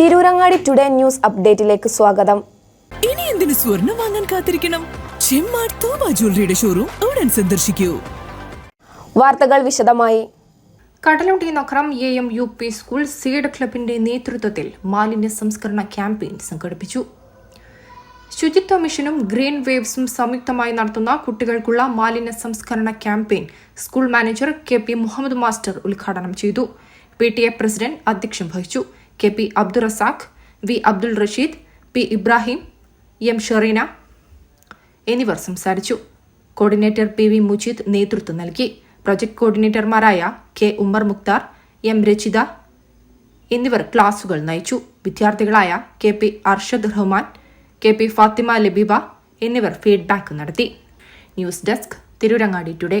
Tirurangadi today news അപ്ഡേറ്റിലേക്ക് സ്വാഗതം. ഇനി എന്തിനു സ്വർണം വാങ്ങാൻ കാത്തിരിക്കണം? ചെമ്മാട് തോമ ജ്വല്ലറിയുടെ ഷോറൂം ഉടൻ സന്ദർശിക്കൂ. വാർത്തകൾ വിശദമായി. കടലുണ്ടി നഗരം A M U P school seed ക്ലബിന്റെ നേതൃത്വത്തിൽ മാലിന്യ സംസ്കരണ ക്യാമ്പയിൻ സംഘടിപ്പിച്ചു. ശുചിത്വ മിഷനും ഗ്രീൻ വേവ്സും സംയുക്തമായി നടത്തുന്ന കുട്ടികൾക്കുള്ള മാലിന്യ സംസ്കരണ campaign school manager K P Muhammad master ഉദ്ഘാടനം ചെയ്തു. പി ടി എ പ്രസിഡന്റ് അധ്യക്ഷം വഹിച്ചു. K P Abdul Razak V Abdul Rasheed P Ibrahim M Sherina എന്നിവർ സംസാരിച്ചു. കോർഡിനേറ്റർ പി വി മുജീദ് നേതൃത്വം നൽകി. പ്രൊജക്ട് കോർഡിനേറ്റർമാരായ കെ ഉമ്മർ മുക്താർ എം രചിത എന്നിവർ ക്ലാസുകൾ നയിച്ചു. വിദ്യാർത്ഥികളായ K P Arshad Rahman K P Fathima Labiba എന്നിവർ ഫീഡ്ബാക്ക് നടത്തി. News desk Tirurangadi today.